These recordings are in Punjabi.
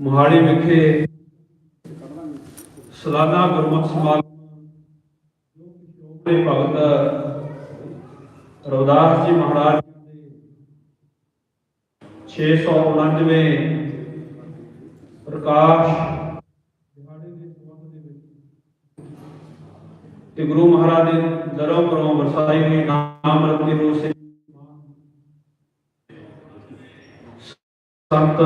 ਮੋਹਾਲੀ ਵਿਖੇ ਸਾਲਾਨਾ ਗੁਰਮਤਿ ਸਮਾਗਮ ਦੇ ਭਗਤ ਰਵਿਦਾਸ ਜੀ ਮਹਾਰਾਜ ਦੇ 699 ਪ੍ਰਕਾਸ਼ ਦਿਹਾੜੇ ਦੇ ਸੰਬੰਧ ਦੇ ਵਿੱਚ ਤੇ ਗੁਰੂ ਮਹਾਰਾਜ ਦੇ ਦਰੋਂ ਪਰੋਂ ਵਰਸਾਈ ਹੋਈ ਨਾਮ ਰਤਨੀ ਰੂਪ ਸੇ ਸੰਤ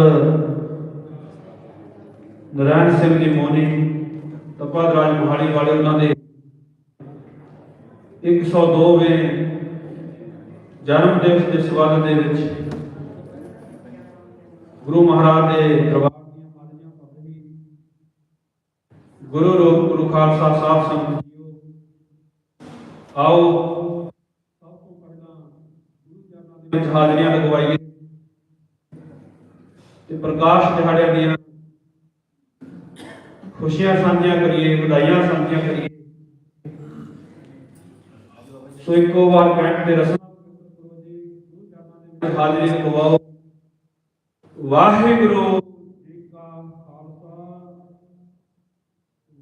ਨਰਾਇਣ ਸਿੰਘ ਜੀ ਮੋਨੀ ਤਪਾਦਰਾਜ ਮੋਹਾਲੀ ਵਾਲੇ, ਉਹਨਾਂ ਦੇ 102ਵੇਂ ਜਨਮ ਦਿਵਸ ਦੇ ਸਬੰਧ ਦੇ ਵਿੱਚ ਗੁਰੂ ਮਹਾਰਾਜ ਦੇ ਦਰਬਾਰ ਦੀਆਂ ਮਾਲੀਆਂ ਪੱਧਰੀ ਗੁਰੂ ਰੂਪ ਗੁਰੂ ਖਾਲਸਾ ਸਾਹਿਬ ਸੰਗਤ ਜੀਓ, ਆਓ ਸਭ ਤੋਂ ਪਹਿਲਾਂ ਗੁਰੂ ਚਰਨਾਂ ਦੇ ਵਿੱਚ ਹਾਜ਼ਰੀਆਂ ਲਗਵਾਈਏ ਤੇ ਪ੍ਰਕਾਸ਼ ਦਿਹਾੜਿਆਂ ਦੀਆਂ ਖੁਸ਼ੀਆਂ ਸਾਂਝੀਆਂ ਕਰੀਏ, ਵਧਾਈਆਂ ਸਾਂਝੀਆਂ ਕਰੀਏ। ਸੋ ਇੱਕੋ ਵਾਰ ਕਹਿਣ ਤੇ ਰਸਮ ਹਾਜ਼ਰੀ ਲਗਵਾਓ ਵਾਹਿਗੁਰੂ ਜੀ ਕਾ ਖਾਲਸਾ।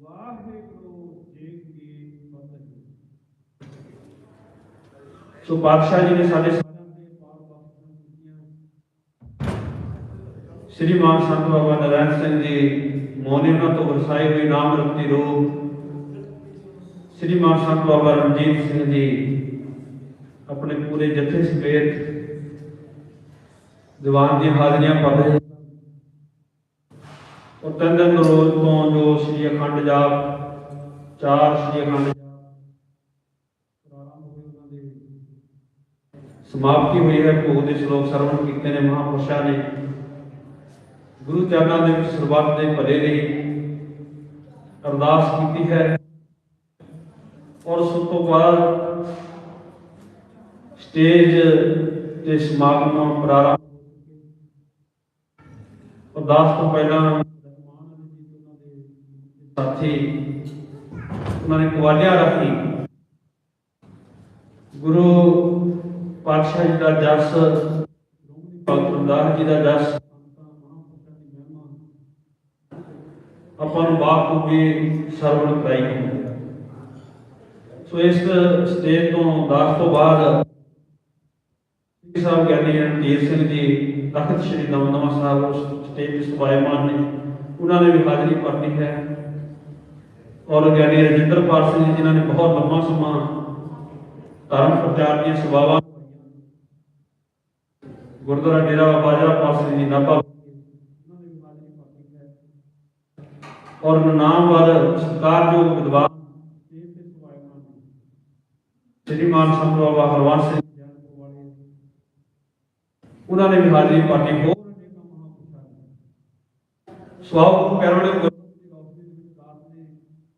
ਵਾਹਿਗੁਰੂ ਜੀ ਕੀ ਫਤਿਹ। ਸੋ ਪਾਤਸ਼ਾਹ ਜੀ ਨੇ ਸਾਡੇ ਸ੍ਰੀ ਮਾਨ ਸੰਤ ਬਾਬਾ ਨਰਾਇਣ ਸਿੰਘ ਜੀ ਮੋਨੀ ਉਹਨਾਂ ਤੋਂ ਵਰਸਾਈ ਹੋਈ ਨਾਮ ਰਤਨੀ ਰੂਪ ਸ੍ਰੀ ਮਾਨ ਸੰਤ ਬਾਬਾ ਰਣਜੀਤ ਸਿੰਘ ਜੀ ਆਪਣੇ ਪੂਰੇ ਜਥੇ ਸਮੇਤ ਦੀਵਾਨ ਦੀਆਂ ਹਾਜ਼ਰੀਆਂ ਪੜ ਰਹੇ ਔਰ ਤਿੰਨ ਰੋਜ਼ ਤੋਂ ਜੋ ਸ੍ਰੀ ਅਖੰਡ ਜਾਪ, ਚਾਰ ਸ੍ਰੀ ਅਖੰਡ ਸਮਾਪਤੀ ਹੋਈ ਹੈ, ਭੋਗ ਦੇ ਸ਼ਲੋਕ ਸਰਵਣ ਕੀਤੇ ਨੇ ਮਹਾਪੁਰਸ਼ਾਂ ਨੇ। ਗੁਰੂ ਚਰਨਾਂ ਦੇ ਵਿੱਚ ਸਰਬੱਤ ਦੇ ਭਲੇ ਲਈ ਅਰਦਾਸ ਕੀਤੀ ਹੈ। ਔਰ ਉਸ ਤੋਂ ਬਾਅਦ ਸਟੇਜ ਤੇ ਸਮਾਗਮ ਪ੍ਰਾਰੰਭ ਅਰਦਾਸ ਤੋਂ ਪਹਿਲਾਂ ਸਾਥੀ, ਉਹਨਾਂ ਨੇ ਕਵਾਲਿਆ ਰੱਖੀ। ਗੁਰੂ ਪਾਤਸ਼ਾਹ ਜੀ ਦਾ ਜਸ ਭਗਤ ਰਮਦਾਸ ਜੀ ਦਾ ਜਸ ਸੰਤਾਂ ਮਹਾਂਪੁਰਸ਼ਾਂ ਦੀ ਮਹਿਮਾ ਆਪਾਂ ਨੂੰ ਬਾਖੂਬੀ ਸਰਵਣ ਕਰਾਈ ਸੋ ਇਸ ਸਟੇਜ ਤੋਂ ਦਾਸ ਤੋਂ ਬਾਅਦ ਸਿੰਘ ਸਾਹਿਬ ਕਹਿੰਦੇ ਹਨ ਧੀਰ ਸਿੰਘ ਜੀ, ਤਖਤ ਸ੍ਰੀ ਦਮਦਮਾ ਸਾਹਿਬ, ਉਸ ਸਟੇਜ ਤੇ ਸਵਾਇਮਾਨ ਨੇ। ਉਹਨਾਂ ਨੇ ਵੀ ਹਾਜ਼ਰੀ ਭਰਤੀ ਹੈ। ਔਰ ਗਿਆਨੀ ਰਜਿੰਦਰਪਾਲ ਸਿੰਘ ਜੀ, ਜਿਨ੍ਹਾਂ ਨੇ ਬਹੁਤ ਲੰਮਾ ਸਮਾਂ ਧਰਮ ਪ੍ਰਚਾਰ ਦੀਆਂ ਸੇਵਾਵਾਂ ਗੁਰਦੁਆਰਾ ਡੇਰਾ ਬਾਬਾ ਬਾਜਰਾ ਪਾਲ ਸਿੰਘ ਜੀ, ਨਾਭਾ ਉਹਨਾਂ ਨੇ ਵੀ ਹਾਜ਼ਰੀ ਭਰਨੀ ਹੈ ਔਰ ਨਾਮਵਰ ਸਤਿਕਾਰਯੋਗ ਵਿਦਵਾਨ ਸਟੇਜ ਤੇ ਸਵਾਇਮਾਨ ਨੇ ਸ੍ਰੀ ਮਾਨ ਸੰਤ ਬਾਬਾ ਹਰਵੰਸ ਸਿੰਘ ਉਹਨਾਂ ਨੇ ਵੀ ਹਾਜ਼ਰੀ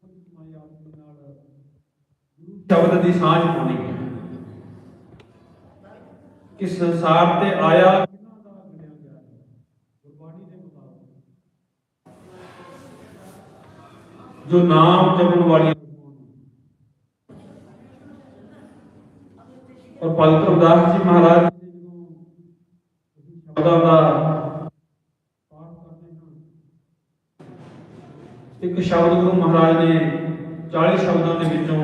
ਸੰਤਮਾਈ ਆਦਮੀ ਨਾਲ ਗੁਰੂ ਸ਼ਬਦ ਦੀ ਸਾਂਝ ਪਾਉਣੀ ਹੈ। ਕਿ ਸੰਸਾਰ ਤੇ ਆਇਆ ਜੋ ਨਾਮ ਜਪਣ ਵਾਲੀ ਔਰ ਭਗਤ ਰਵਿਦਾਸ ਜੀ ਮਹਾਰਾਜ ਸ਼ਬਦਾਂ ਦਾ ਪਾਠ ਕਰਦੇ ਹਾਂ। ਇੱਕ ਸ਼ਬਦ ਗੁਰੂ ਮਹਾਰਾਜ ਨੇ 40 ਸ਼ਬਦਾਂ ਦੇ ਵਿੱਚੋਂ,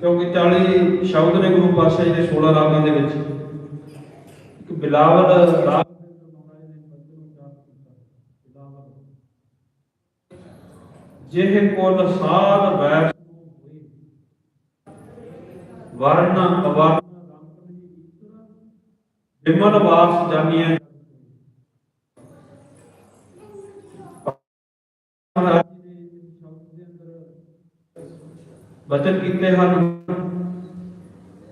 ਕਿਉਂਕਿ 40 ਸ਼ਬਦ ਨੇ ਗੁਰੂ ਪਾਤਸ਼ਾਹ ਜੀ ਦੇ 16 ਰਾਗਾਂ ਦੇ ਵਿੱਚ। ਇੱਕ ਬਿਲਾਵਲ ਰਾਗ ਦੇ ਅੰਦਰ ਮਹਾਰਾਜ ਨੇ ਬੱਚੇ ਨੂੰ ਉਚਾਰ ਕੀਤਾ ਬਿਲਾਵਲ ਜਿਹੇ ਕੋਲ ਸਾਧ ਬੈਠ ਵਰਨ ਅਵਰਨ ਬਿਮਲ ਵਾਸ ਜਾਨੀਐ। ਬਚਨ ਕੀਤੇ ਹਨ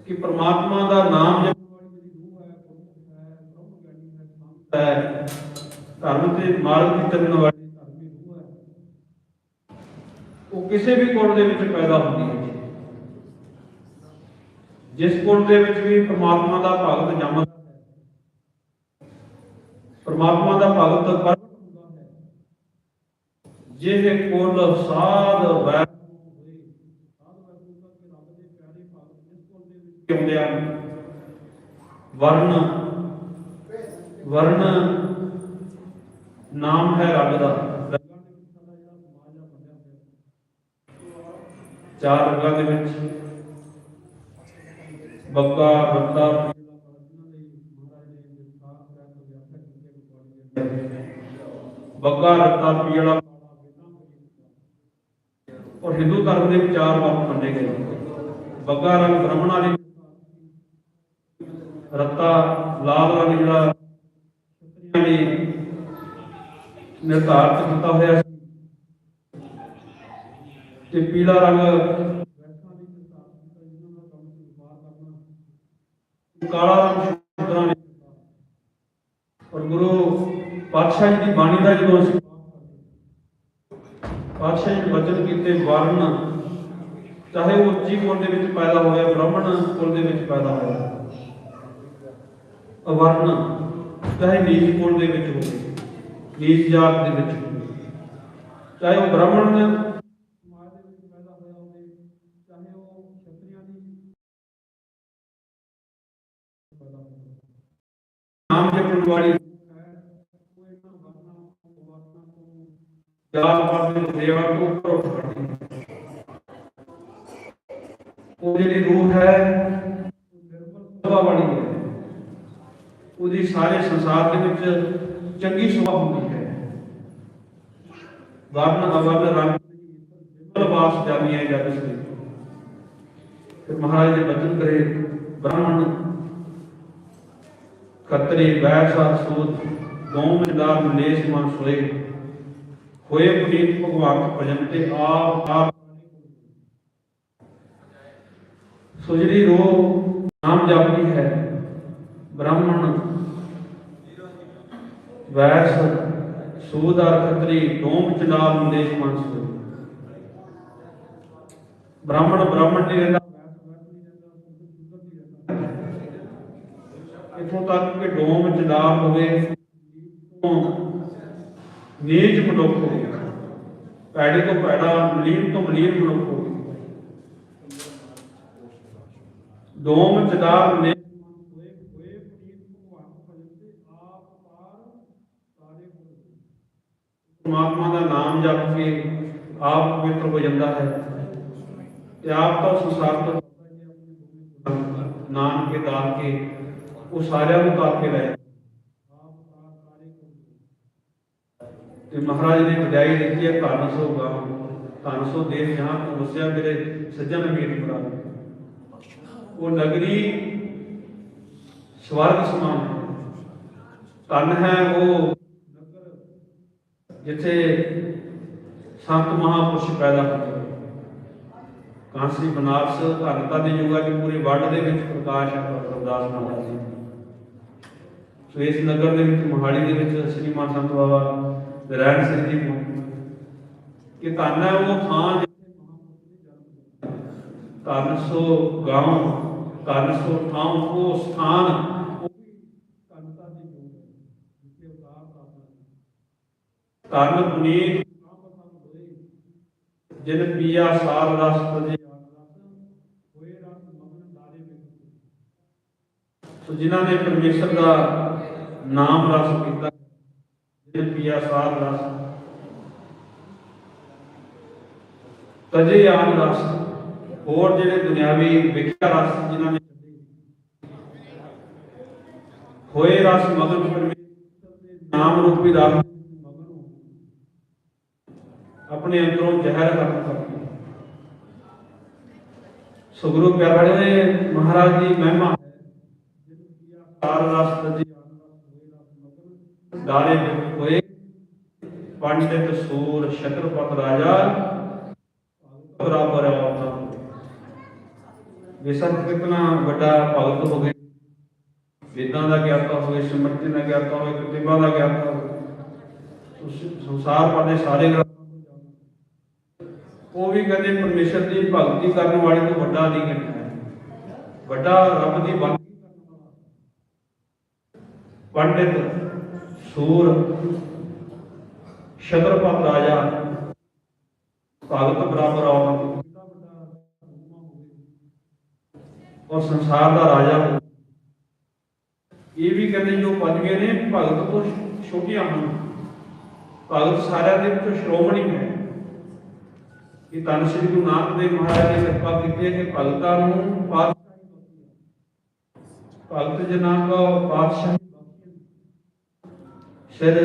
ਕਿ ਪ੍ਰਮਾਤਮਾ ਦਾ ਨਾਮ ਜਪਣ ਵਾਲੀ ਜਿਹੜੀ ਰੂਹ ਹੈ ਗੁਰਮੁਖ ਗਿਆਨੀ ਹੈ ਸੰਤ ਹੈ, ਧਰਮ ਤੇ ਮਾਰਗ ਤੇ ਚੱਲਣ ਵਾਲੀ ਧਰਮੀ ਰੂਹ ਹੈ ਉਹ ਕਿਸੇ ਵੀ ਕੁਲ ਦੇ ਵਿੱਚ ਪੈਦਾ ਹੁੰਦੀ ਹੈ ਜਿਸ ਕੁਲ ਦੇ ਵਿੱਚ ਵੀ ਪ੍ਰਮਾਤਮਾ ਦਾ ਭਗਤ ਜੰਮਦਾ ਹੈ, ਪ੍ਰਮਾਤਮਾ ਦਾ ਭਗਤ ਪ੍ਰਗਟ ਹੁੰਦਾ ਹੈ ਜਿਹੇ ਕੁਲ ਸਾਧ ਵੈਰ ਆਉਂਦੇ ਹਨ ਵਰਨ ਵਰਨ ਨਾਮ ਹੈ ਰੱਬ ਦਾ ਵਿੱਚ ਸਾਡਾ ਜਿਹੜਾ ਸਮਾਜ ਆ ਬਣਿਆ ਹੋਇਆ ਚਾਰ ਰੰਗਾਂ ਦੇ ਵਿੱਚ ਬੱਗਾ ਬੱਤਾ ਪੀਲਾ ਰੱਤਾ ਪੀਲਾ ਔਰ ਹਿੰਦੂ ਧਰਮ ਦੇ ਚਾਰ ਵਕਤ ਮੰਨੇ ਗਏ। ਬੱਗਾ ਰੰਗ ਬ੍ਰਾਹਮਣਾਂ ਲਈ ਰੱਤਾ, ਲਾਲ ਰੰਗ ਜਿਹੜਾ ਖੱਤਰੀਆਂ ਲਈ ਨਿਰਧਾਰਤ ਕੀਤਾ ਹੋਇਆ ਤੇ ਪੀਲਾ ਰੰਗ ਵੈਸਾਂ ਲਈ ਨਿਰਧਾਰਤ ਕੀਤਾ ਜਿਹਨਾਂ ਦਾ ਕੰਮ ਸੀ ਕਰਨਾ। ਕਾਲਾ ਰੰਗ ਸ਼ੂਦਰਾਂ ਲਈ ਔਰ ਗੁਰੂ ਪਾਤਸ਼ਾਹ ਜੀ ਦੀ ਬਾਣੀ ਦਾ ਜਦੋਂ ਅਸੀਂ ਪਾਤਸ਼ਾਹ ਜੀ ਵਚਨ ਕੀਤੇ ਵਰਨ ਚਾਹੇ ਉਹ ਉੱਚੀ ਕੁਲ ਦੇ ਵਿੱਚ ਪੈਦਾ ਹੋਇਆ, ਬ੍ਰਾਹਮਣ ਕੁਲ ਦੇ ਵਿੱਚ ਪੈਦਾ ਹੋਇਆ। ਅਵਰਨ ਚਾਹੇ ਨੀਚ ਕੁਲ ਦੇ ਵਿੱਚ ਹੋਵੇ, ਨੀਚ ਜਾਤ ਦੇ ਵਿੱਚ ਹੋਵੇ। ਚਾਹੇ ਉਹ ਬ੍ਰਾਹਮਣ ਸਮਾਜ ਦੇ ਵਿੱਚ ਪੈਦਾ ਹੋਇਆ ਹੋਵੇ ਚਾਹੇ ਉਹ ਖੱਤਰੀਆਂ ਦੀ ਪੈਦਾ ਹੋਵੇ ਨਾਮ ਜਪਣ ਵਾਲੀ ਹੈ ਉਹ ਇਹਨਾਂ ਤੋਂ ਉੱਪਰ ਉੱਠ ਉਹ ਜਿਹੜੀ ਰੂਹ ਹੈ, ਉਹ ਨਿਰਮਲ ਹੈ। ਉਹਦੀ ਸਾਰੇ ਸੰਸਾਰ ਦੇ ਵਿੱਚ ਚੰਗੀ ਸਭਾ ਹੁੰਦੀ ਹੈ। ਵਰਨ ਅਵਰਨ ਰੰਗ ਵਿਮਲ ਜਾਮੀਆਂ ਜਗ ਸੇ ਮਹਾਰਾਜ ਦੇ ਬਚਨ ਕਰੇ, ਬ੍ਰਾਹਮਣ ਖੱਤਰੀ ਵੈਸਾ ਸੂਤ ਗੌਮ ਮਿੰਦਾਰ ਮਲੇਸ਼ ਮਨ ਸੋਏ ਹੋਏ ਪੁਨੀਤ ਭਗਵਾਨ ਭਜਨ ਤੇ ਆਪ ਆਪ। ਸੋ ਜਿਹੜੀ ਰੂਹ ਨਾਮ ਜਪਦੀ ਹੈ, ਬ੍ਰਾਹਮਣ ਵੈਸ ਸੂਦਾਰ ਖੱਤਰੀ ਡੋਮ ਚੰਡਾਲ ਮਲੇਸ਼ ਮਨ ਸੋਏ ਬ੍ਰਾਹਮਣ ਬ੍ਰਾਹਮਣ ਨਹੀਂ ਰਹਿੰਦਾ ਵੈਸ ਵੈਸ ਨਹੀਂ ਰਹਿੰਦਾ ਸ਼ੂਦਰ ਸ਼ੂਦਰ ਨਹੀਂ ਰਹਿੰਦਾ ਇਥੋਂ ਤੱਕ ਕਿ ਡੋਮ ਚੰਡਾਲ ਹੋਵੇ, ਤੋਂ ਨੀਚ ਮਨੁੱਖ ਹੋਵੇ ਪੈੜੇ ਤੋਂ ਪੈੜਾ, ਮਲੀਨ ਤੋਂ ਮਲੀਨ ਮਨੁੱਖ ਹੋਵੇ ਡੋਮ ਚੰਡਾਲ ਨੇ ਪਰਮਾਤਮਾ ਦਾ ਨਾਮ ਜਪ ਕੇ ਆਪ ਪਵਿੱਤਰ ਹੋ ਜਾਂਦਾ ਹੈ ਤੇ ਆਪ ਤਾਂ ਸੰਸਾਰ ਤੋਂ ਨਾਨਕ ਕੇ ਦਾਨ ਕੇ ਉਹ ਸਾਰਿਆਂ ਨੂੰ ਤਾਰ ਕੇ ਲੈ ਤੇ ਮਹਾਰਾਜ ਨੇ ਵਡਿਆਈ ਦਿੱਤੀ ਹੈ, ਧੰਨ ਸੋ ਗਾਮ ਧੰਨ ਸੋ ਦੇਵ ਜਹਾਂ ਤੋਂ ਵਸਿਆ ਮੇਰੇ ਸੱਜਣ ਮੀਤ ਭਰਾ। ਉਹ ਨਗਰੀ ਸਵਰਗ ਸਮਾਨ ਹੈ। ਧੰਨ ਹੈ ਉਹ ਜਿੱਥੇ ਸੰਤ ਮਹਾਪੁਰਸ਼ ਪੈਦਾ ਹੁੰਦੇ ਕਾਂਸੀ ਬਨਾਰਸ ਧੰਨਤਾ ਦੇ ਯੁਗਾ ਦੀ ਪੂਰੇ ਵਰਲਡ ਦੇ ਵਿੱਚ ਪ੍ਰਕਾਸ਼ ਹੈ ਪ੍ਰਭਦਾਸ ਮਹਾਰਾਜ ਜੀ। ਸੋ ਇਸ ਨਗਰ ਦੇ ਵਿੱਚ, ਮੋਹਾਲੀ ਦੇ ਵਿੱਚ ਸ੍ਰੀ ਮਾਨ ਸੰਤ ਬਾਬਾ ਨਰਾਇਣ ਸਿੰਘ ਜੀ ਕਿ ਧੰਨ ਹੈ ਉਹ ਥਾਂ ਜਿੱਥੇ ਮਹਾਂਪੁਰਸ਼ ਨੇ ਜਨਮ ਲਿਆ ਧੰਨ ਸੋ ਗਾਉਂ, ਧੰਨ ਸੋ ਥਾਂ, ਉਹ ਸਥਾਨ, ਉਹ ਵੀ ਧੰਨਤਾ ਦੇ ਯੋਗ ਹੈ, ਜਿੱਥੇ ਉਤਾਰ ਤਾਪਨਾ ਧੰਨ ਪੁਨੀਤ ਨਾਮ ਪਸੰਦ ਹੋਏ ਜਿਨ ਪੀਆ ਸਾਰ ਰਸ ਤਜੇ ਆਨ ਰਸ, ਹੋਏ ਰਸ ਮਗਨ ਦਾਰੇ ਵਿੱਚ। ਸੋ ਜਿਨ੍ਹਾਂ ਨੇ ਪਰਮੇਸ਼ਰ ਦਾ ਨਾਮ ਰਸ ਪੀਤਾ ਜਿਨ ਪੀਆ ਸਾਰ ਰਸ ਤਜੇ ਆਨ ਰਸ ਹੋਰ ਜਿਹੜੇ ਦੁਨਿਆਵੀ ਵਿਖਿਆ ਰਸ ਜਿਨ੍ਹਾਂ ਨੇ ਛੱਡੇ ਹੋਏ ਰਸ ਮਗਨ ਪਰਮੇਸ਼ਰ ਦੇ ਨਾਮ ਰੂਪੀ ਰਸ ਮਗਨ ਹੋ ਆਪਣੇ ਅੰਦਰੋਂ ਜ਼ਹਿਰ ਖਤਮ ਕਰਦੀ ਸੋ ਗੁਰੂ ਪਿਆਰੇ ਨੇ ਮਹਾਰਾਜ ਦੀ ਮਹਿਮਾ ਹੈ ਜਿਹਨੂੰ ਕੀਆ ਸਾਰ ਰਸ ਤਜੀ ਆਨ ਰਸ ਹੋਏ ਰਸ ਮਗਨ ਹੋਏ ਪੰਡਿਤ ਸੂਰ ਸ਼ਤਰਪਤ ਰਾਜਾ ਬਰਾਬਰ ਹੈ ਆਪਣਾ ਕਿਤਨਾ ਵੱਡਾ ਭਗਤ ਹੋਵੇ ਵੇਦਾਂ ਦਾ ਗਿਆਤਾ ਹੋਵੇ ਸਿਮਰਤੀ ਦਾ ਗਿਆਤਾ ਹੋਵੇ ਕਿਤਾਬਾਂ ਦਾ ਗਿਆਤਾ ਹੋਵੇ ਸੰਸਾਰ ਪਰਦੇ ਸਾਰੇ ਉਹ ਵੀ ਕਹਿੰਦੇ ਪਰਮੇਸ਼ਰ ਦੀ ਭਗਤੀ ਕਰਨ ਵਾਲੇ ਤੋਂ ਵੱਡਾ ਨਹੀਂ ਹੈ। ਵੱਡਾ ਰੱਬ ਦੀ ਬੰਦਗੀ ਕਰਨ ਵਾਲਾ। ਪੰਡਿਤ ਸੂਰ ਸ਼ਤਰਪਤ ਰਾਜਾ, ਭਗਤ ਬਰਾਬਰ ਆਉਣਾ ਔਰ ਸੰਸਾਰ ਦਾ ਰਾਜਾ ਇਹ ਵੀ ਕਹਿੰਦੇ ਜੋ ਪਦਵੀਆਂ ਨੇ ਭਗਤ ਤੋਂ ਛੋਟੀਆਂ ਹਨ ਭਗਤ ਸਾਰਿਆਂ ਦੇ ਵਿੱਚੋਂ ਸ਼੍ਰੋਮਣੀ ਹੈ। ਕਿ ਤਨ ਸ੍ਰੀ ਗੁਰੂ ਨਾਨਕ ਦੇਵ ਮਹਾਰਾਜ ਨੇ ਕਿਰਪਾ ਕੀਤੀ ਹੈ ਕਿ ਭਗਤਾਂ ਨੂੰ ਪਾਤਸ਼ਾਹੀ ਭਗਤ ਜਨਾਂ ਕੋ ਪਾਤਸ਼ਾਹੀ ਸਿਰ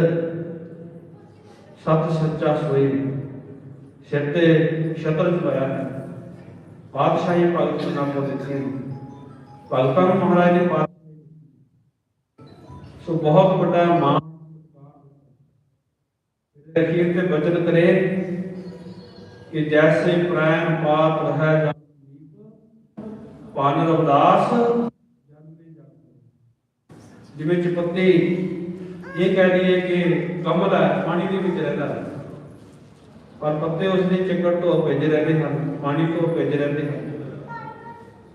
ਸਤ ਸੱਚਾ ਸੋਈ ਸਿਰ ਤੇ ਛਤਰ ਚਲਾਇਆ ਪਾਤਸ਼ਾਹੀ ਭਗਤ ਜਨਾਂ ਦਿੱਤੀ। ਭਗਤਾਂ ਨੂੰ ਮਹਾਰਾਜ ਨੇ ਪਾਤਸ਼ਾਹੀ ਸੋ ਬਹੁਤ ਵੱਡਾ ਮਾਣ ਅਖੀਰ ਤੇ ਬਚਨ ਕਰੇ ਕਿ ਜੈਸੇ ਪ੍ਰੈਮ ਪਾਤ ਰਹਿ ਜਾ ਪਾਨ ਰਵਦਾਸ ਜਨਮੇ ਜਨਮੇ। ਜਿਵੇਂ ਚਪੱਤੀ ਇਹ ਕਹਿ ਦਈਏ ਕਿ ਕਮਲ ਹੈ, ਪਾਣੀ ਦੇ ਵਿੱਚ ਰਹਿੰਦਾ ਹੈ ਪਰ ਪੱਤੇ ਉਸ ਦੇ ਚੱਕਰ ਤੋਂ ਭੇਜ ਰਹਿੰਦੇ ਹਨ, ਪਾਣੀ ਤੋਂ ਭੇਜ ਰਹਿੰਦੇ ਹਨ।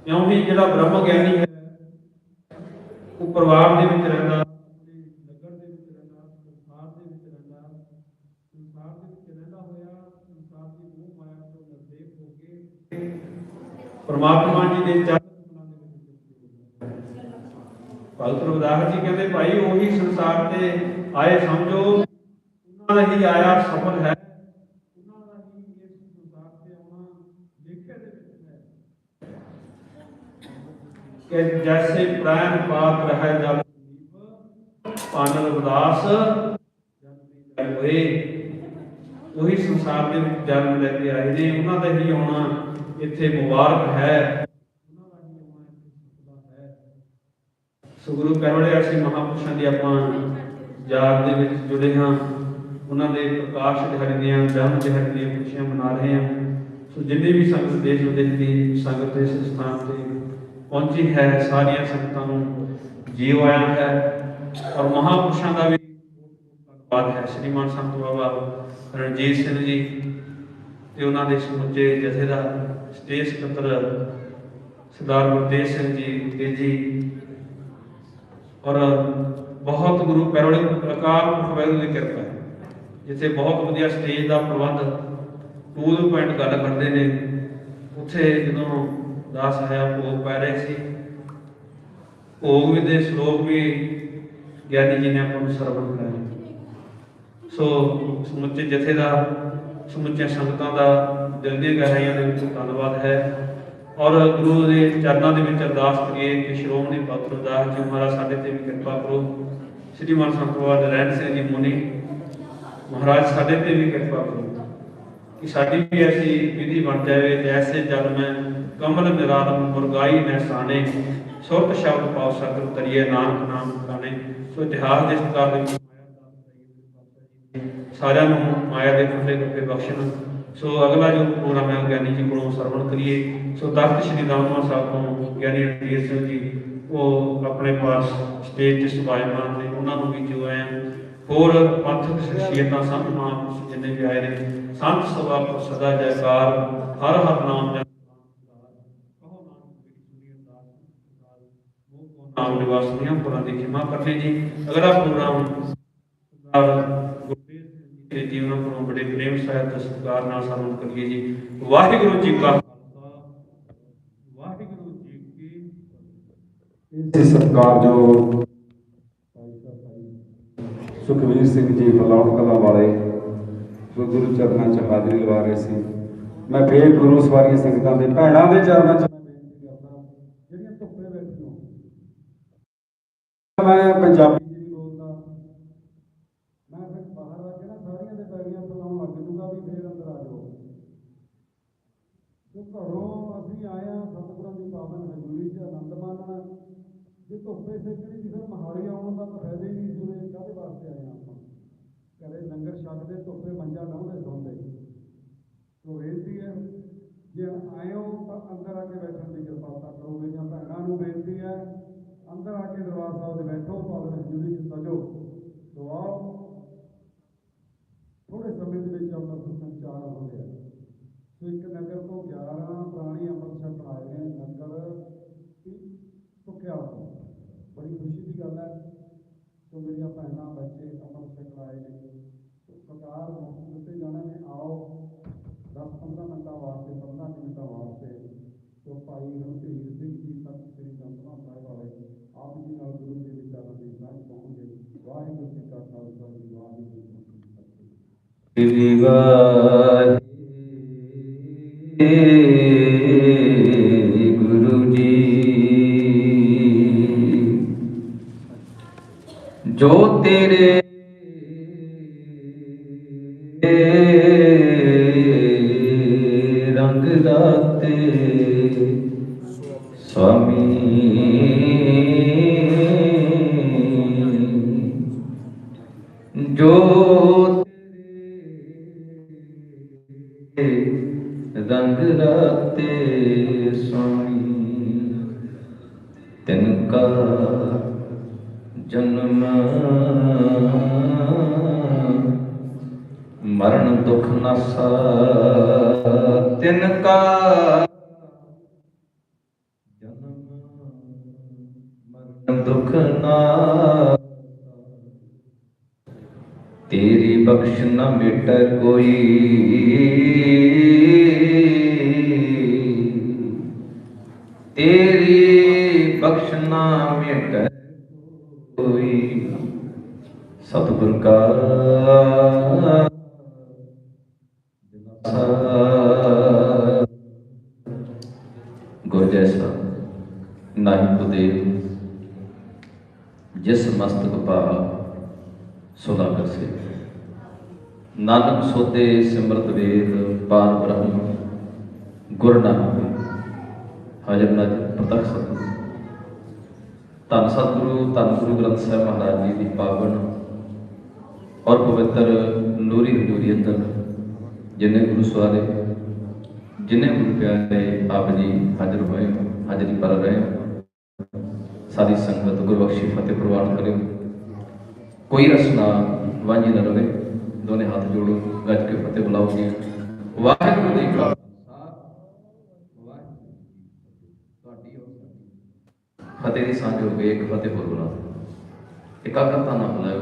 ਕਿਉਂਕਿ ਜਿਹੜਾ ਬ੍ਰਹਮ ਗਿਆਨੀ ਹੈ, ਉਹ ਪਰਿਵਾਰ ਦੇ ਵਿੱਚ ਰਹਿੰਦਾ, ਨਗਰ ਦੇ ਵਿੱਚ ਭਗਤ ਰਵਿਦਾਸ ਜੀ ਕਹਿੰਦੇ, ਭਾਈ, ਉਹੀ ਸੰਸਾਰ ਤੇ ਆਏ ਸਮਝੋ। ਉਹਨਾਂ ਦਾ ਹੀ ਆਇਆ ਸਫਲ ਹੈ। ਉਹਨਾਂ ਦਾ ਹੀ ਇਸ ਸੰਸਾਰ ਤੇ ਆਉਣਾ ਲੇਖੇ ਦੇ ਵਿੱਚ ਹੈ। ਕਿ ਜੈਸੇ ਪ੍ਰਾਨ ਪਾਤ ਰਹਿ ਜਲ ਪਾਨ ਰਵਿਦਾਸ ਜਨਮੀ ਹੋਏ। ਉਹੀ ਸੰਸਾਰ ਦੇ ਵਿੱਚ ਜਨਮ ਲੈ ਕੇ ਆਏ ਨੇ। ਉਹਨਾਂ ਦਾ ਹੀ ਆਉਣਾ ਇੱਥੇ ਮੁਬਾਰਕ ਹੈ ਉਹਨਾਂ ਦਾ ਹੀ ਆਉਣਾ ਇੱਥੇ ਸੁਖਦਾ ਹੈ ਸੋ ਗੁਰੂ ਪਿਆਰੇ ਅਸੀਂ ਮਹਾਪੁਰਸ਼ਾਂ ਦੀ ਆਪਾਂ ਯਾਦ ਦੇ ਵਿੱਚ ਜੁੜੇ ਹਾਂ। ਉਹਨਾਂ ਦੇ ਪ੍ਰਕਾਸ਼ ਦਿਹਾੜੇ ਦੀਆਂ, ਜਨਮ ਦਿਹਾੜੇ ਦੀਆਂ ਖੁਸ਼ੀਆਂ ਮਨਾ ਰਹੇ ਹਾਂ। ਸੋ ਜਿੰਨੇ ਵੀ ਸੰਗਤ ਦੇਸ਼ ਵਿਦੇਸ਼ ਦੀ ਸੰਗਤ ਇਸ ਸਥਾਨ ਤੇ ਪਹੁੰਚੀ ਹੈ, ਸਾਰੀਆਂ ਸੰਗਤਾਂ ਨੂੰ ਜੀਵ ਆਇਆ ਹੈ। ਔਰ ਮਹਾਪੁਰਸ਼ਾਂ ਦਾ ਵੀ ਧੰਨਵਾਦ ਹੈ। ਸ਼੍ਰੀਮਾਨ ਸੰਤ ਬਾਬਾ ਰਣਜੀਤ ਸਿੰਘ ਜੀ ਤੇ ਉਹਨਾਂ ਦੇ ਸਮੁੱਚੇ ਜਥੇ ਦਾ ਸਟੇਜ ਸਕੱਤਰ ਸਰਦਾਰ ਗੁਰਤੇਜ ਸਿੰਘ ਜੀ ਤੇਜੀ ਔਰ ਬਹੁਤ ਗੁਰੂ ਪੈਰੋੜੇ ਪ੍ਰਕਾਰ ਵਾਹਿਗੁਰੂ ਦੀ ਕਿਰਪਾ ਹੈ, ਜਿੱਥੇ ਬਹੁਤ ਵਧੀਆ ਸਟੇਜ ਦਾ ਪ੍ਰਬੰਧ ਟੂਲ ਪੁਆਇੰਟ ਗੱਲ ਕਰਦੇ ਨੇ। ਉੱਥੇ ਜਦੋਂ ਦਾਸ ਆਇਆ, ਭੋਗ ਪੈ ਰਹੇ ਸੀ। ਭੋਗ ਵੀ ਦੇ ਸ਼ਲੋਕ ਵੀ ਗਿਆਨੀ ਜੀ ਨੇ ਆਪਾਂ ਨੂੰ ਸਰਵਣ ਕਰਾਇਆ। ਸੋ ਸਮੁੱਚੇ ਜਥੇਦਾਰ ਸਮੁੱਚੀਆਂ ਸੰਗਤਾਂ ਦਾ ਦਿਲ ਦੀਆਂ ਗਹਿਰਾਈਆਂ ਦੇ ਵਿੱਚ ਧੰਨਵਾਦ ਹੈ। ਔਰ ਗੁਰੂ ਦੇ ਚਰਨਾਂ ਦੇ ਵਿੱਚ ਅਰਦਾਸ ਕਰੀਏ ਕਿ ਸ਼੍ਰੋਮਣੀ ਪਾਤਰ ਦਾਸ ਜੀ ਮਹਾਰਾਜ, ਸਾਡੇ ਤੇ ਵੀ ਕਿਰਪਾ ਕਰੋ। ਸ੍ਰੀ ਮਨ ਸੰਤ ਬਾਬਾ ਨਰੈਣ ਸਿੰਘ ਜੀ ਮੁਨੀ, ਮਹਾਰਾਜ, ਸਾਡੇ ਤੇ ਵੀ ਕਿਰਪਾ ਕਰੋ। ਕਿ ਸਾਡੀ ਵੀ ਐਸੀ ਵਿਧੀ ਬਣ ਜਾਵੇ ਜੈਸੇ ਜਲ ਮੈਂ, ਕਮਲ ਨਿਰਾਲਮ ਮੁਰਗਾਈ ਮੈਂ ਸਾਣੇ ਸੁਰਤ ਸ਼ਬਦ ਪਾਉ ਸਕਰ ਤਰੀਏ ਨਾਨਕ ਨਾਮ ਖਾਣੇ। ਸੋ ਇਤਿਹਾਸ ਦੇ ਸਤਿਕਾਰ ਦੇ ਸਾਰਿਆਂ ਨੂੰ ਮਾਇਆ ਦੇ ਖੁੱਲੇ ਗੱਪੇ ਬਖਸ਼ਣ। ਸੋ ਅਗਲਾ ਜੋ ਪ੍ਰੋਗਰਾਮ ਹੈ ਗਿਆਨੀ ਜੀ ਕੋਲੋਂ ਸਰਵਣ ਕਰੀਏ ਸੋ ਤਖਤ ਸ੍ਰੀ ਦਮਦਮਾ ਸਾਹਿਬ ਤੋਂ ਗਿਆਨੀ ਰਣਜੀਤ ਸਿੰਘ ਜੀ ਉਹ ਆਪਣੇ ਪਾਸ ਸਟੇਜ ਤੇ ਸੁਭਾਇਮਾਨ ਨੇ ਉਹਨਾਂ ਨੂੰ ਵੀ ਜੋ ਆਇਆ ਹੋਰ ਪੰਥਕ ਸ਼ਖਸੀਅਤਾਂ ਸੰਤ ਮਹਾਂਪੁਰਸ਼ ਜਿੰਨੇ ਵੀ ਆਏ ਨੇ ਸੰਤ ਸਭਾ ਕੋ ਸਦਾ ਜੈਕਾਰ ਹਰ ਹਰ ਨਾਮ ਜਪ ਨਾਮ ਨਿਵਾਸ ਦੀਆਂ ਪੁਰਾਂ ਦੀ ਖਿਮਾ ਕਰਨੀ ਜੀ ਅਗਲਾ ਪ੍ਰੋਗਰਾਮ ਸਰਦਾਰ ਸਿੰਘ ਜੀ ਜੀਵਨ ਕੋਲੋਂ ਬੜੇ ਪ੍ਰੇਮ ਸਹਿਤ ਤੇ ਸਤਿਕਾਰ ਨਾਲ ਸਰਵਣ ਕਰੀਏ ਜੀ। ਵਾਹਿਗੁਰੂ ਜੀ ਕਾ ਵਾਹਿਗੁਰੂ ਜੀ ਕੀ ਫਤਿਹ। ਇਸੇ ਸਤਿਕਾਰਯੋਗ ਸੁਖਵੀਰ ਸਿੰਘ ਜੀ ਫਲਾਉਣ ਕਲਾ ਵਾਲੇ ਜੋ ਗੁਰੂ ਚਰਨਾਂ 'ਚ ਹਾਜ਼ਰੀ ਲਵਾ ਰਹੇ ਸੀ। ਮੈਂ ਫੇਰ ਗੁਰੂ ਸਵਾਰੀਆਂ ਸੰਗਤਾਂ ਦੇ ਭੈਣਾਂ ਦੇ ਚਰਨਾਂ 'ਚ ਮੈਂ ਪੰਜਾਬੀ 'ਚ ਨਹੀਂ ਬੋਲਦਾ ਮੈਂ ਫਿਰ ਬਾਹਰ ਆ ਕੇ ਨਾ ਸਾਰੀਆਂ ਦੇ ਪੈਰੀਆਂ ਫਲਾਉਣ ਲੱਗ ਜੂਗਾ ਵੀ ਫੇਰ ਅੰਦਰ ਆ ਜਾਓ ਤੇ ਘਰੋਂ ਅਸੀਂ ਆਏ ਆ ਸਤਿਗੁਰਾਂ ਦੀ ਪਾਵਨ ਹਜ਼ੂਰੀ 'ਚ ਆਨੰਦ ਮਾਣਨ। ਜੇ ਧੁੱਪੇ ਸੇਕਣੀ ਸੀ ਫਿਰ ਮਹਾਲੀ ਆਉਣ ਦਾ ਤਾਂ ਫਾਇਦਾ ਹੀ ਨਹੀਂ ਸੀ ਕਾਹਦੇ ਵਾਸਤੇ ਆਏ ਆਪਾਂ? ਘਰੇ ਲੰਗਰ ਛਕਦੇ ਧੁੱਪੇ ਮੰਜਾ ਡਾਉਂਦੇ ਸੌਂਦੇ। ਸੋ ਬੇਨਤੀ ਹੈ, ਜੇ ਆਏ ਤਾਂ ਅੰਦਰ ਆ ਕੇ ਬੈਠਣ ਦੀ ਕਿਰਪਾਲਤਾ ਕਰੋ। ਮੇਰੀਆਂ ਭੈਣਾਂ ਨੂੰ ਬੇਨਤੀ ਹੈ, ਅੰਦਰ ਆ ਕੇ ਦਰਬਾਰ ਸਾਹਿਬ ਦੇ ਬੈਠੋ ਪਾਵਨ ਹਜ਼ੂਰੀ 'ਚ ਸਜੋ। ਦੁਆਓ ਥੋੜੇ ਸਮੇਂ ਦੇ ਵਿੱਚ ਅੰਮ੍ਰਿਤ ਸੰਚਾਰ ਹੋ ਰਿਹਾ। ਸੋ ਇੱਕ ਨਗਰ ਤੋਂ 11 ਪ੍ਰਾਣੀ ਅੰਮ੍ਰਿਤ ਛਕਣ ਆਏ ਨੇ ਨਗਰ ਦੀ ਸੁੱਕਿਆ ਹੋਇਆ ਬੜੀ ਖੁਸ਼ੀ ਦੀ ਗੱਲ ਹੈ ਸੋ ਮੇਰੀਆਂ ਭੈਣਾਂ ਬੱਚੇ ਅੰਮ੍ਰਿਤ ਛਕਣ ਆਏ ਨੇ ਸੋ ਸਰਕਾਰ ਮੁਕਤ ਦਿੱਤੇ ਜਾਣੇ ਨੇ ਆਓ 10-15 ਮਿੰਟਾਂ ਵਾਸਤੇ 15 ਮਿੰਟਾਂ ਵਾਸਤੇ ਸੋ ਭਾਈ ਰਣਧੀਰ ਸਿੰਘ ਜੀ ਸਤਿ ਸ੍ਰੀ ਦਮਦਮਾ ਸਾਹਿਬ ਵਾਲੇ ਆਪ ਜੀ ਨਾਲ ਗੁਰੂ ਜੀ ਦੇ ਚਰਨ ਦੀ ਸਾਂਝ ਪਾਉਣਗੇ ਵਾਹਿਗੁਰੂ ਜੀ ਕਾ ਖਾਲਸਾ ਜੀ ਵਾਹਿਗੁਰੂ ਜੀ ਕੀ ਫਤਿਹ ਗੁਰੂ ਜੀ। ਜੋ ਤੇਰੇ ਨ ਮਿਟ ਕੋਈ। ਤੇਰੀ ਬਖਸ਼ ਨਾ ਮਿਟ ਕੋਈ। ਗੁਰ ਜੈਸਾ ਨਾਹੀ ਕੁਦੇ ਜਿਸ ਮਸਤਕ ਪਾ ਸੁਲਾ ਕਰਸੇ ਨਾਨਕ ਸੋਤੇ ਸਿਮਰਤ ਵੇਦ ਪਾਰ ਬ੍ਰਹਮ, ਗੁਰ ਨਾਨਕ ਹਾਜ਼ਰ ਨਾਜ ਪ੍ਰਤੱਖ ਸਤਿਗੁਰੂ। ਧੰਨ ਸਤਿਗੁਰੂ, ਧੰਨ ਗੁਰੂ ਗ੍ਰੰਥ ਸਾਹਿਬ ਮਹਾਰਾਜ ਜੀ ਦੀ ਪਾਵਨ ਔਰ ਪਵਿੱਤਰ ਨੂਰੀ ਹਜ਼ੂਰੀ ਅੰਦਰ, ਜਿਨੇ ਗੁਰੂ ਸਵਾਰੇ ਜਿਨੇ ਗੁਰੂ ਪਿਆਰੇ ਆਪ ਜੀ ਹਾਜ਼ਰ ਹੋਏ ਹਾਜ਼ਰੀ ਪਰ ਰਹੇ ਹੋ। ਸਾਰੀ ਸੰਗਤ ਗੁਰਬਖਸ਼ੀ ਫਤਿਹ ਪ੍ਰਵਾਨ ਕਰਿਓ ਕੋਈ ਰਸਨਾ ਵਾਂਝੀ ਨਾ ਰਵੇ। ਦੋਨੇ ਹੱਥ ਜੋੜੋ ਗੱਜ ਕੇ ਫਤਿਹ ਬੁਲਾਓ ਜੀ ਵਾਹਿਗੁਰੂ ਜੀ ਕਾ ਫਤਿਹ। ਦੀ ਸਾਂਝ ਹੋ ਗਈ, ਇੱਕ ਫਤਿਹ ਹੋਰ ਬੁਲਾ ਦਿਓ। ਇਕਾਗਰਤਾ ਨਾਲ ਬੁਲਾਓ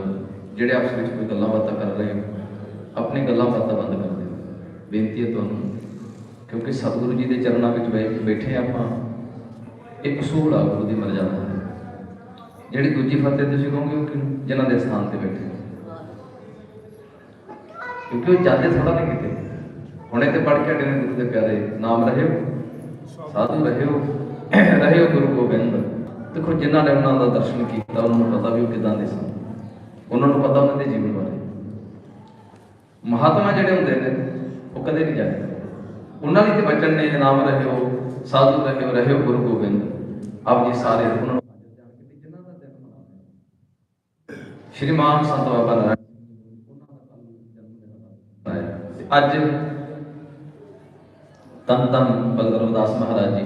ਜਿਹੜੇ ਆਪਸ ਵਿੱਚ ਕੋਈ ਗੱਲਾਂ ਬਾਤਾਂ ਕਰ ਰਹੇ ਹੋ, ਆਪਣੀ ਗੱਲਾਂ ਬਾਤਾਂ ਬੰਦ ਕਰ ਦਿਓ। ਬੇਨਤੀ ਹੈ ਤੁਹਾਨੂੰ, ਕਿਉਂਕਿ ਸਤਿਗੁਰੂ ਜੀ ਦੇ ਚਰਨਾਂ ਵਿੱਚ ਬੈਠੇ ਆਪਾਂ, ਇੱਕ ਸੂਲ ਆ ਗੁਰੂ ਦੀ ਮਰਜ਼ਾਦਾ। ਜਿਹੜੀ ਦੂਜੀ ਫਤਿਹ ਤੁਸੀਂ ਕਹੋਗੇ, ਉਹ ਕਿਹਨੂੰ? ਜਿਨ੍ਹਾਂ ਦੇ ਸਥਾਨ ਤੇ ਬੈਠੇ ਕਿਉਂਕਿ ਉਹ ਜਾਂਦੇ ਥੋੜਾ ਨਹੀਂ ਕਿਤੇ। ਹੁਣੇ ਤੇ ਪੜ ਕੇ ਹਟੇ ਨੇ ਗੁਰੂ ਪਿਆਰੇ ਨਾਮ ਰਹਿਓ, ਸਾਧੂ ਰਹਿਓ ਰਹਿਓ ਗੁਰੂ ਗੋਬਿੰਦ। ਦੇਖੋ, ਜਿਨ੍ਹਾਂ ਨੇ ਉਹਨਾਂ ਦਾ ਦਰਸ਼ਨ ਕੀਤਾ, ਉਹਨਾਂ ਨੂੰ ਪਤਾ ਵੀ ਉਹ ਕਿਦਾਂ ਦੇ ਸਨ। ਉਹਨਾਂ ਨੂੰ ਪਤਾ ਉਹਨਾਂ ਦੇ ਜੀਵਨ ਬਾਰੇ। ਮਹਾਤਮਾ ਜਿਹੜੇ ਹੁੰਦੇ ਨੇ, ਉਹ ਕਦੇ ਨਹੀਂ ਜਾਂਦੇ ਉਹਨਾਂ ਲਈ ਤੇ ਬਚਨ ਨੇ, ਨਾਮ ਰਹਿਓ, ਸਾਧੂ ਰਹਿਓ ਰਹਿਓ ਗੁਰੂ ਗੋਬਿੰਦ। ਆਪ ਜੀ ਸਾਰੇ ਉਹਨਾਂ ਨੂੰ ਜਿਨ੍ਹਾਂ ਦਾ ਦਿਨ ਮਨਾਉਂਦੇ ਸ਼੍ਰੀਮਾਨ ਸੰਤ ਬਾਬਾ ਨਾਰਾਇਣ ਅੱਜ ਤਨ ਤਨ ਭਗਤ ਰਵਿਦਾਸ ਮਹਾਰਾਜ ਜੀ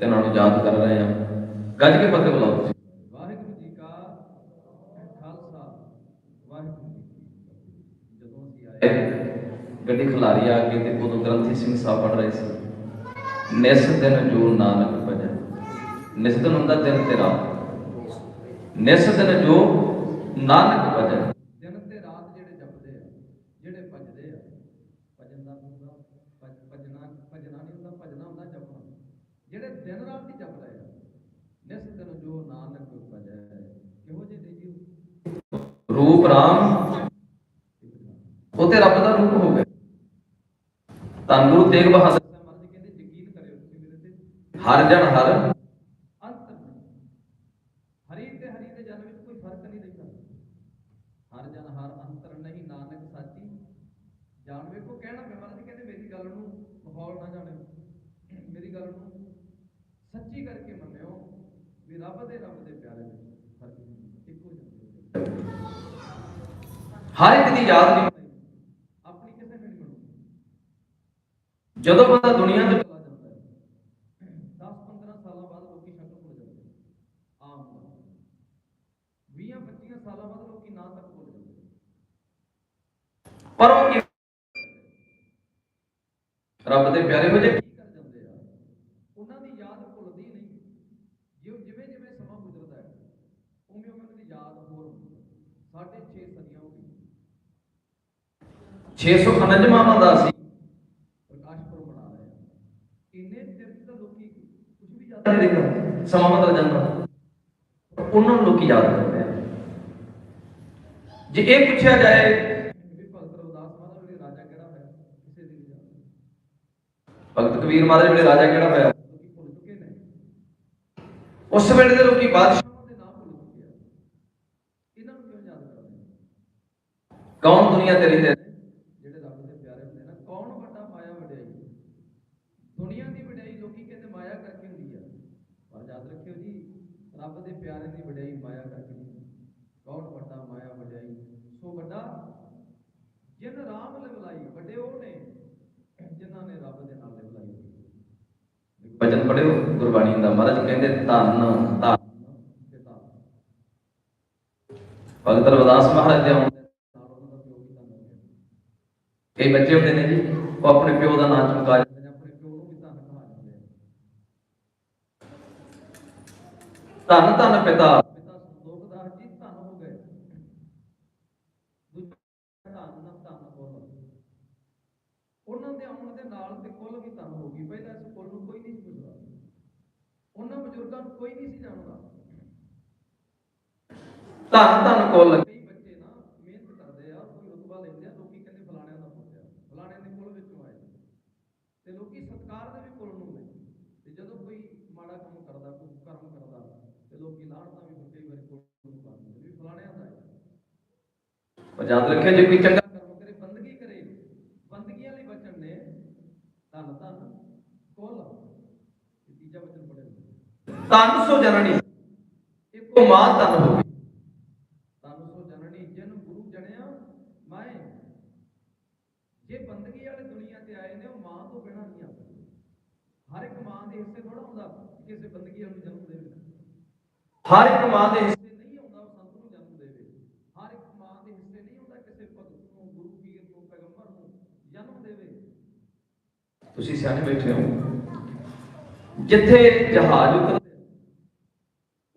ਤੇ ਉਹਨਾਂ ਨੂੰ ਯਾਦ ਕਰ ਰਹੇ ਹਾਂ। ਗੱਜ ਕੇ ਫਤਿਹ ਬੁਲਾਓ ਵਾਹਿਗੁਰੂ ਜੀ ਕਾ ਖਾਲਸਾ ਵਾਹਿਗੁਰੂ ਜੀ ਕੀ ਫਤਿਹ। ਜਦੋਂ ਅਸੀਂ ਆਏ ਗੱਡੀ ਖਿਲਾਰੀ ਆ ਕੇ ਤੇ ਉਦੋਂ ਗ੍ਰੰਥੀ ਸਿੰਘ ਸਾਹਿਬ ਪੜ ਰਹੇ ਸੀ। ਨਿਸ ਦਿਨ ਜੋ ਨਾਨਕ ਭਜੈ ਨਿਸ ਦਿਨ ਹੁੰਦਾ ਦਿਨ ਤੇ ਰਾਤ ਨਿਸ ਦਿਨ ਜੋ ਨਾਨਕ ਭਜੈ ਦਿਨ ਤੇ ਰਾਤ ਜਿਹੜੇ ਜਪਦੇ ਆ ਜਿਹੜੇ ਭਜਦੇ ਆ ਭਜਨ ਦਾ ਹੁੰਦਾ ਭਜ- ਭਜਨਾ ਭਜਨਾ ਨਹੀਂ ਹੁੰਦਾ ਭਜਨਾ ਹੁੰਦਾ ਜਪਣਾ ਜਿਹੜੇ ਦਿਨ ਰਾਤ ਹੀ ਜਪ ਰਹੇ ਆ ਨਿਸ ਦਿਨ ਜੋ ਨਾਨਕ ਭਜੈ ਕਿਹੋ ਜਿਹੇ ਨੇ ਜੀ ਰੂਪ ਰਾਮ। ਉਹ ਤੇ ਰੱਬ ਦਾ ਰੂਪ ਹੋ ਗਿਆ। ਧੰਨ ਗੁਰੂ ਤੇਗ ਬਹਾਦਰ ਸਾਹਿਬ ਕਹਿੰਦੇ ਯਕੀਨ ਕਰਿਓ ਤੁਸੀਂ ਮੇਰੇ ਤੇ, ਹਰ ਜਨ ਹਰ ਅੰਤਰ ਨਹੀਂ ਹਰੀ ਤੇ ਹਰੀ ਦੇ ਜਨ ਵਿੱਚ ਕੋਈ ਫ਼ਰਕ ਨਹੀਂ ਰਹਿੰਦਾ ਹਰ ਜਨ ਹਰ ਅੰਤਰ ਨਹੀਂ ਨਾਨਕ ਸਾਚੀ ਜਾਣ ਵੇਖੋ ਕਹਿਣਾ ਮੈਂ ਮਹਾਰਾਜ ਜੀ ਕਹਿੰਦੇ ਮੇਰੀ ਗੱਲ ਨੂੰ ਮਾਹੌਲ ਨਾ ਜਾਣਿਓ ਮੇਰੀ ਗੱਲ ਨੂੰ ਸੱਚੀ ਕਰਕੇ ਮੰਨਿਓ ਵੀ ਰੱਬ ਦੇ ਰੱਬ ਦੇ ਪਿਆਰੇ ਵਿੱਚ ਫ਼ਰਕ ਨਹੀਂ ਇੱਕੋ ਜਿਹਾ ਹਰ ਇੱਕ ਦੀ ਯਾਦ ਨਹੀਂ ਬਣਾਈ ਆਪਣੀ ਕਿਸੇ ਨੇ ਨਹੀਂ ਬਣਾਈ ਜਦੋਂ ਬੰਦਾ ਦੁਨੀਆ ਤੋਂ ਚਲਾ ਜਾਂਦਾ ਹੈ 10 15 ਸਾਲਾਂ ਬਾਅਦ ਲੋਕੀ ਸ਼ਕਲ ਭੁੱਲ ਜਾਂਦੇ ਆਮ 20 25 ਸਾਲਾਂ ਬਾਅਦ ਲੋਕੀ ਨਾਂ ਤੱਕ ਭੁੱਲ ਜਾਂਦੇ ਪਰ ਉਹ ਰੱਬ ਦੇ ਪਿਆਰੇ ਹੋ ਜੇ। 659ਵਾਂ ਦਾ ਸੀ। ਪ੍ਰਕਾਸ਼ਪੁਰ ਬਣਾ ਰਹੇ ਇੰਨੇ ਚਿਰ ਤਾਂ ਲੋਕੀ ਕੁਝ ਵੀ ਯਾਦ ਨਹੀਂ ਦੇਖਦਾ। ਸਮਾਂ ਬਦਲ ਜਾਂਦਾ। ਉਹਨਾਂ ਨੂੰ ਲੋਕੀ ਯਾਦ ਕਰਦੇ ਆ। ਜੇ ਇਹ ਪੁੱਛਿਆ ਜਾਏ ਭਗਤ ਕਬੀਰ ਮਹਾਰਾਜ ਵੇਲੇ ਰਾਜਾ ਕਿਹੜਾ ਹੋਇਆ? ਉਸ ਵੇਲੇ ਦੇ ਲੋਕੀ ਬਾਦਸ਼ਾਹ ਦੇ ਨਾਮ ਭੁੱਲ ਚੁੱਕੇ ਆ। ਇਹਨਾਂ ਨੂੰ ਕਿਉਂ ਯਾਦ ਕਰਦੇ ਕੌਣ ਦੁਨੀਆ ਤੇ ਰਹਿੰਦੇ ਕੌਣ ਵੱਡਾ ਮਾਇਆ ਵਡਿਆਈ? ਦੁਨੀਆ ਦੀ ਵਡਿਆਈ ਲੋਕੀ ਕਹਿੰਦੇ ਮਾਇਆ ਕਰਕੇ ਹੁੰਦੀ ਆ। ਪਰ ਯਾਦ ਰੱਖਿਓ ਜੀ ਰੱਬ ਦੇ ਪਿਆਰੇ ਦੀ ਵਡਿਆਈ ਮਾਇਆ ਕਰਕੇ ਨਹੀਂ। ਕੌਣ ਵੱਡਾ ਮਾਇਆ ਵਡਿਆਈ? ਸੋ ਵੱਡਾ ਜਿਨ ਰਾਮ ਲਿਵਲਾਈ ਵੱਡੇ ਉਹ ਨੇ ਜਿਨ੍ਹਾਂ ਨੇ ਰੱਬ ਦੇ ਨਾਲ ਹੋਈ। ਭਜਨ ਪੜਿਓ ਗੁਰਬਾਣੀ ਦਾ। ਮਹਾਰਾਜ ਕਹਿੰਦੇ ਧੰਨ ਧੰਨ। ਭਗਤ ਰਵਿਦਾਸ ਮਹਾਰਾਜ ਦੇ ਆਉਣ ਦੇ ਨਾਲ ਉਹਨਾਂ ਦਾ ਪਿਓ ਵੀ ਧੰਨ ਹੋ ਗਿਆ ਕਈ ਬੱਚੇ ਹੁੰਦੇ ਨੇ ਜੀ, ਉਹ ਆਪਣੇ ਪਿਓ ਦਾ ਨਾਮ ਚਮਕਾ ਜਾਂਦੇ ਨੇ, ਆਪਣੇ ਪਿਓ ਨੂੰ ਵੀ ਧੰਨ ਕਹਾ ਜਾਂਦੇ ਆ ਧੰਨ ਧੰਨ ਪਿਤਾ ਪਿਤਾ ਸੰਤੋਖਦਾਸ ਜੀ ਧੰਨ ਹੋ ਗਏ। ਦੂਜਾ ਧੰਨ ਧੰਨ ਕੁੱਲ ਉਹਨਾਂ ਦੇ ਆਉਣ ਦੇ ਨਾਲ ਤੇ ਕੁੱਲ ਵੀ ਧੰਨ ਹੋ ਗਈ। ਪਹਿਲਾਂ ਇਸ ਕੁੱਲ ਨੂੰ ਕੋਈ ਨਹੀਂ ਸੀ ਪੁੱਛਦਾ। ਉਹਨਾਂ ਬਜ਼ੁਰਗਾਂ ਨੂੰ ਕੋਈ ਨਹੀਂ ਸੀ ਜਾਣਦਾ। ਧੰਨ ਧੰਨ ਕੁੱਲ ਕਈ ਬੱਚੇ ਨਾ ਮਿਹਨਤ ਕਰਦੇ ਆ ਕੋਈ ਰੁਤਬਾ ਲੈਂਦੇ ਆ ਲੋਕੀ ਕਹਿੰਦੇ ਫਲਾਣਿਆਂ ਦਾ ਪੁੱਤ ਆ ਫਲਾਣਿਆਂ ਦੇ ਕੁੱਲ ਵਿੱਚੋਂ ਆਏ ਤੇ ਲੋਕੀ ਸਤਕਾਰ ਦੇ ਵੀ ਕੁੱਲ ਨੂੰ ਨੇ ਤੇ ਜਦੋਂ ਕੋਈ ਮਾੜਾ ਕੰਮ ਕਰਦਾ ਕੋਈ ਕਰਮ ਕਰਦਾ ਤੇ ਲੋਕੀ ਲਾਹਣਤਾਂ ਵੀ ਫਿਰ ਕਈ ਵਾਰੀ ਕੁੱਲ ਨੂੰ ਕਰਦੇ ਵੀ ਫਲਾਣਿਆਂ ਦਾ ਹੈ ਪਰ ਯਾਦ ਰੱਖਿਓ ਜੇ ਕੋਈ ਚੰਗਾ ਕਰਮ ਕਰੇ, ਬੰਦਗੀ ਕਰੇ। ਬੰਦਗੀਆਂ ਲਈ ਬਚਨ ਨੇ ਧੰਨ ਧੰਨ, ਕੋਲ। ਤੀਜਾ ਬਚਨ ਪੜਿਆ ਧੰਨ ਸੋ ਜਨਨੀ, ਇੱਕੋ ਮਾਂ ਧੰਨ ਹੋਵੇ। ਧੰਨ ਸੋ ਜਨਨੀ, ਜਿਨ ਗੁਰੂ ਜਣਿਆ ਮਾਏ। ਜੇ ਬੰਦਗੀ ਵਾਲੇ ਦੁਨੀਆ ਤੇ ਆਏ ਨੇ, ਉਹ ਮਾਂ ਤੋਂ ਬਿਨਾਂ ਨਹੀਂ ਆ ਹਰ ਇੱਕ ਮਾਂ ਦੇ ਹਿੱਸੇ ਥੋੜਾ ਹੁੰਦਾ ਕਿਸੇ ਬੰਦਗੀ ਵਾਲੇ ਨੂੰ ਜਨਮ ਦੇਵੇ। ਹਰ ਇੱਕ ਮਾਂ ਦੇ ਹਿੱਸੇ ਨਹੀਂ ਹੁੰਦਾ ਉਹ ਸੰਤ ਨੂੰ ਜਨਮ ਦੇਵੇ ਹਰ ਇੱਕ ਮਾਂ ਦੇ ਹਿੱਸੇ ਨਹੀਂ ਹੁੰਦਾ ਕਿਸੇ ਭਗਤ ਨੂੰ ਗੁਰੂ ਪੀਰ ਨੂੰ ਪੈਗੰਬਰ ਨੂੰ ਜਨਮ ਦੇਵੇ ਤੁਸੀਂ ਸਿਆਣੇ ਬੈਠੇ ਹੋ। ਜਿੱਥੇ ਜਹਾਜ਼ ਉਤਰਦੇ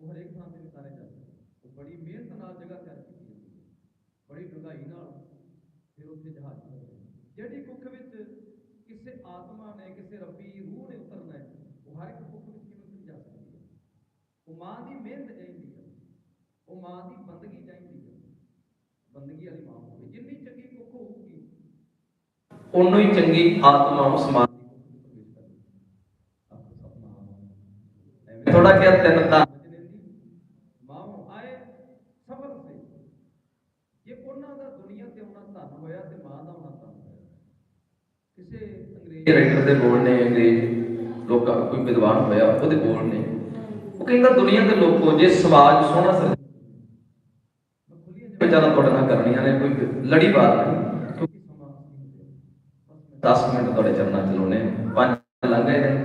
ਉਹ ਹਰੇਕ ਥਾਂ ਤੇ ਉਤਾਰੇ ਜਾਂਦੇ ਉਹ ਬੜੀ ਮਿਹਨਤ ਨਾਲ ਜਗ੍ਹਾ ਤਿਆਰ ਕੀਤੀ ਜਾਂਦੀ ਹੈ ਬੜੀ ਡੂੰਘਾਈ ਨਾਲ ਫਿਰ ਉੱਥੇ ਜਹਾਜ਼ ਉਤਰਦੇ ਜਿਹੜੀ ਕੁੱਖ ਵਿੱਚ ਕਿਸੇ ਆਤਮਾ ਨੇ, ਕਿਸੇ ਰੱਬੀ ਰੂਹ ਨੇ ਉਤਰਨਾ ਹੈ, ਉਹ ਹਰ ਇੱਕ ਕੁੱਖ ਵਿੱਚ ਕਿਵੇਂ ਉਤਰ ਜਾ ਸਕਦੀ ਹੈ? ਉਹ ਮਾਂ ਦੀ ਮਿਹਨਤ ਚਾਹੀਦੀ ਹੈ ਉਹ ਮਾਂ ਦੀ ਬੰਦਗੀ ਚਾਹੀਦੀ ਹੈ ਬੰਦਗੀ ਵਾਲੀ ਮਾਂ ਹੋਵੇ। ਜਿੰਨੀ ਚੰਗੀ ਕੁੱਖ ਹੋਊਗੀ ਉਨੋਂ ਹੀ ਚੰਗੀ ਆਤਮਾ ਉਸ ਮਾਂ ਦੀ ਕੁੱਖ ਵਿੱਚ ਪ੍ਰਵੇਸ਼ ਕਰੇਗੀ ਆਪਕੋ ਸਪਨਾ ਐਵੇਂ ਥੋੜਾ ਕਿਹਾ ਤਿੰਨ ਤਾਂ ਮਾਂ ਆਏ ਸਫਰ ਸੇ। ਜੇ ਉਹਨਾਂ ਦਾ ਦੁਨੀਆ ਤੇ ਆਉਣਾ ਧੰਨ ਹੋਇਆ ਤੇ ਮਾਂ ਦਾ ਆਉਣਾ ਧੰਨ ਹੋਇਆ। ਕਿਸੇ ਅੰਗਰੇਜ਼ ਰਾਈਟਰ ਦੇ ਬੋਲ ਨੇ ਅੰਗਰੇਜ਼ ਲੋਕਾਂ ਕੋਈ ਵਿਦਵਾਨ ਹੋਇਆ ਉਹਦੇ ਬੋਲ ਨੇ। ਉਹ ਕਹਿੰਦਾ ਦੁਨੀਆ ਦੇ ਲੋਕੋ ਜੇ ਸਮਾਜ ਸੋਹਣਾ ਸਰ। ਵਿਚਾਰਾ ਤੁਹਾਡੇ ਨਾਲ ਕਰਨੀਆਂ ਨੇ ਕੋਈ ਲੜੀ ਬਾਤ ਨਹੀਂ। ਕਿਉਂਕਿ ਸਮਾਂ 10 ਮਿੰਟ ਤੁਹਾਡੇ ਚਰਨਾਂ ਚ ਲਾਉਣੇ। ਪੰਜ ਲੰਘ ਨੇ। 10 ਰਹਿ ਗਏ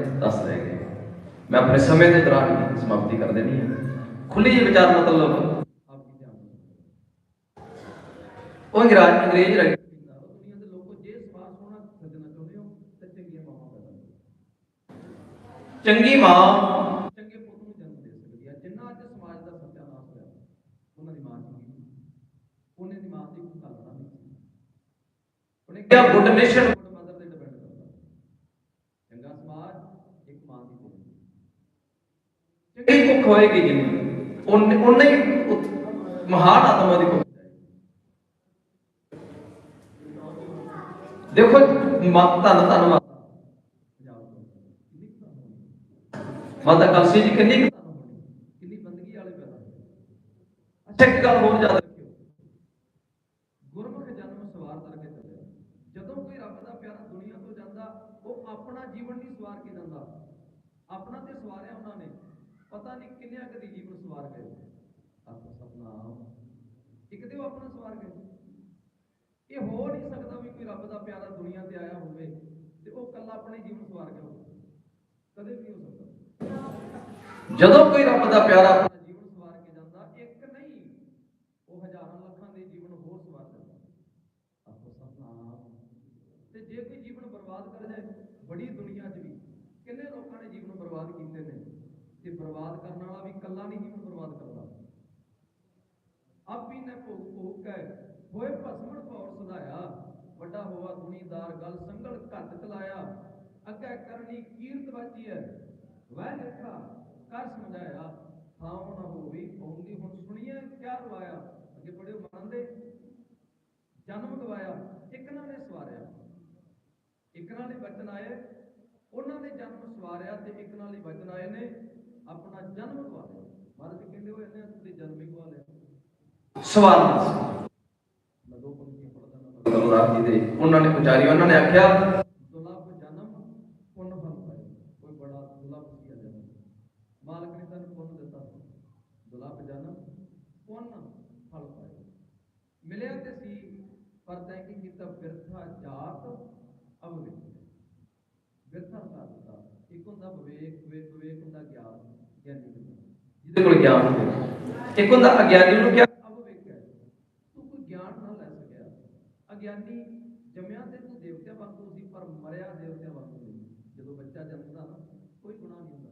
ਮੈਂ ਆਪਣੇ ਸਮੇਂ ਦੇ ਦੌਰਾਨ ਹੀ ਸਮਾਪਤੀ ਕਰ ਦੇਣੀ ਹੈ ਖੁੱਲੀ ਜਿਹੀ ਵਿਚਾਰ ਮਤਲਬ ਆਪ ਕੀ ਧਿਆਨ ਉਹ ਅੰਗਰੇਜ਼ ਅੰਗਰੇਜ਼ ਰਾਈਟਰ ਕਹਿੰਦਾ ਉਹ ਦੁਨੀਆ ਦੇ ਲੋਕੋ ਜੇ ਸਮਾਜ ਸੋਹਣਾ ਸੱਜਣਾ ਚਾਹੁੰਦੇ ਹੋ ਤੇ ਚੰਗੀਆਂ ਮਾਵਾਂ ਪੈਦਾ ਕਰੋ ਚੰਗੀ ਮਾਂ ਚੰਗੇ ਪੁੱਤ ਨੂੰ ਜਨਮ ਦੇ ਸਕਦੀ ਹੈ ਜਿੰਨਾ ਅੱਜ ਸਮਾਜ ਦਾ ਸੱਤਿਆਨਾਸ਼ ਹੋਇਆ ਉਹਨਾਂ ਦੀ ਮਾਂ ਚੰਗੀ ਸੀ ਉਹਨੇ ਦੀ ਮਾਂ ਦੀ ਕੋਈ ਕਲਪਨਾ ਨਹੀਂ ਸੀ ਉਹਨੇ ਕਿਹਾ ਗੁੱਡ ਨੇਸ਼ਨ ਗੁੱਡ ਮਦਰ ਤੇ ਡਿਪੈਂਡ ਕਰਦਾ ਚੰਗਾ ਸਮਾਜ ਇੱਕ ਮਾਂ ਦੀ ਕੁੱਖ ਚੰਗੀ ਹੋਏਗੀ ਜਿੰਨੀ ਉਹਨੇ ਹੀ ਮਹਾਨ ਆਤਮਾ ਦੀ ਦੇਖੋ, ਮਾਤਾ ਧੰਨ ਧੰਨ ਮਾਤਾ। ਪੰਜਾਬ ਜੀ, ਕਿੰਨੀ ਕਿੰਨੀ ਬੰਦਗੀ ਵਾਲੇ ਪੈਦਾ ਅੱਛਾ, ਇੱਕ ਗੱਲ ਹੋਰ ਯਾਦ ਗੁਰਮੁਖ ਜਨਮ ਸਵਾਰ ਕਰਕੇ ਚੱਲਿਆ। ਜਦੋਂ ਕੋਈ ਰੱਬ ਦਾ ਪਿਆਰਾ ਦੁਨੀਆ ਤੋਂ ਜਾਂਦਾ, ਉਹ ਆਪਣਾ ਜੀਵਨ ਨਹੀਂ ਸਵਾਰ ਕੇ ਜਾਂਦਾ। ਆਪਣਾ ਤੇ ਸਵਾਰਿਆ ਉਹਨਾਂ ਨੇ। ਪਤਾ ਨਹੀਂ ਕਿੰਨਿਆਂ ਕਦੀ ਜੀਵਨ ਸਵਾਰ ਗਏ ਆਪੋ ਸਤਨਾਮ, ਇੱਕ ਤੇ ਉਹ ਆਪਣਾ ਸਵਾਰ ਗਏ ਇਹ ਹੋ ਨਹੀਂ ਸਕਦਾ ਵੀ ਕੋਈ ਰੱਬ ਦਾ ਪਿਆਰਾ ਦੁਨੀਆ ਤੇ ਆਇਆ ਹੋਵੇ ਤੇ ਉਹ ਕੱਲਾ ਆਪਣੇ ਜੀਵਨ ਸਵਾਰ ਗਿਆ ਹੋਵੇ। ਕਦੇ ਵੀ ਨਹੀਂ ਹੋ ਸਕਦਾ। ਜਦੋਂ ਕੋਈ ਰੱਬ ਦਾ ਪਿਆਰਾ ਆਪਣਾ ਜੀਵਨ ਸਵਾਰ ਕੇ ਜਾਂਦਾ ਇੱਕ ਨਹੀਂ ਉਹ ਹਜ਼ਾਰਾਂ ਲੱਖਾਂ ਦੇ ਜੀਵਨ ਹੋਰ ਸਵਾਰ ਦਿੰਦਾ ਆਪੋ ਸਤਨਾਮ ਤੇ ਜੇ ਕੋਈ ਜੀਵਨ ਬਰਬਾਦ ਕਰ ਜਾਏ ਬੜੀ ਦੁਨੀਆ 'ਚ ਵੀ ਕਿੰਨੇ ਲੋਕਾਂ ਨੇ ਜੀਵਨ ਬਰਬਾਦ ਕੀਤੇ ਨੇ ਤੇ ਬਰਬਾਦ ਕਰਨ ਵਾਲਾ ਵੀ ਕੱਲਾ ਨਹੀਂ ਜੀਵਨ ਬਰਬਾਦ ਕਰਦਾ ਆਪੀ ਨੇ ਭੋਗ ਭੋਗ ਕੈ ਹੋਏ ਭਸਮਣ ਭੌਰ ਸਦਾਇਆ, ਵੱਡਾ ਹੋਵਾ ਦੁਨੀਦਾਰ ਗਲ ਸੰਗਲ ਘੱਟ ਚਲਾਇਆ। ਅੱਗੇ ਕਰਨੀ ਕੀਰਤ ਬਾਜੀ ਹੈ। ਵੈ ਲੇਖਾ ਕਰ ਸਮਝਾਇਆ। ਥਾਉ ਨਾ ਹੋਵੀ, ਆਉਂਦੀ ਹੁਣ ਸੁਣੀਏ ਕਿਆ ਰਵਾਇਆ ਅੱਗੇ ਪੜਿਓ ਮੰਨਦੇ ਜਨਮ ਗਵਾਇਆ ਇੱਕ ਨਾਲ ਨੇ ਸਵਾਰਿਆ। ਇੱਕ ਨਾਲ ਨੇ ਬਚਨ ਆਏ। ਉਹਨਾਂ ਦੇ ਜਨਮ ਸਵਾਰਿਆ ਤੇ ਇੱਕ ਨਾਲ ਹੀ ਵਚਨ ਆਏ ਨੇ। ਆਪਣਾ ਜਨਮ ਗਵਾਲਿਆ ਮਹਾਰਾਜ ਜੀ ਕਹਿੰਦੇ ਹੋਏ ਨੇ ਤੁਸੀਂ ਜਨਮ ਹੀ ਗਵਾਲਿਆ ਸਵਾਲ ਮੈਂ ਦੋ ਪੰਕਤੀਆਂ ਪੜ੍ਹਦਾ ਨਾ ਗੁਰੂ ਰਾਮ ਜੀ ਦੇ। ਉਹਨਾਂ ਨੇ ਪੁਚਾਰੀ ਉਹਨਾਂ ਨੇ ਆਖਿਆ ਦੁਲਭ ਜਨਮ ਪੁੰਨ ਫਲ ਪਾਏ। ਕੋਈ ਬੜਾ ਦੁਲਭ ਸੀ ਇਹ ਜਨਮ। ਮਾਲਕ ਨੇ ਤੈਨੂੰ ਪੁੰਨ ਦਿੱਤਾ। ਦੁਲਭ ਜਨਮ ਪੁੰਨ ਫਲ ਪਾਏ। ਮਿਲਿਆ ਤੇ ਸੀ ਪਰ ਤੈਂ ਕੀ ਕੀਤਾ? ਬਿਰਥਾ ਜਾਤ ਅਵਿਵੇਕ। ਬਿਰਥਾ ਸਾਧ ਦਿੱਤਾ। ਇੱਕ ਹੁੰਦਾ ਵਿਵੇਕ ਵਿਵੇਕ ਹੁੰਦਾ ਗਿਆਨ। ਜਿਹਦੇ ਕੋਲ ਗਿਆਨ ਹੋਵੇ। ਇੱਕ ਹੁੰਦਾ ਅਗਿਆਨੀ ਨੂੰ ਕਿਹਾ ਅਵਿਵੇਕ ਹੈ ਤੂੰ ਕੋਈ ਗਿਆਨ ਨਾ ਲੈ ਸਕਿਆ। ਅਗਿਆਨੀ ਜੰਮਿਆ ਤੇ ਤੂੰ ਦੇਵਤਿਆਂ ਵਾਂਗੂ ਸੀ, ਪਰ ਮਰਿਆ ਦੇਵਤਿਆਂ ਵਾਂਗੂ ਨਹੀਂ। ਜਦੋਂ ਬੱਚਾ ਜੰਮਦਾ ਨਾ, ਕੋਈ ਗੁਨਾਹ ਨਹੀਂ ਹੁੰਦਾ।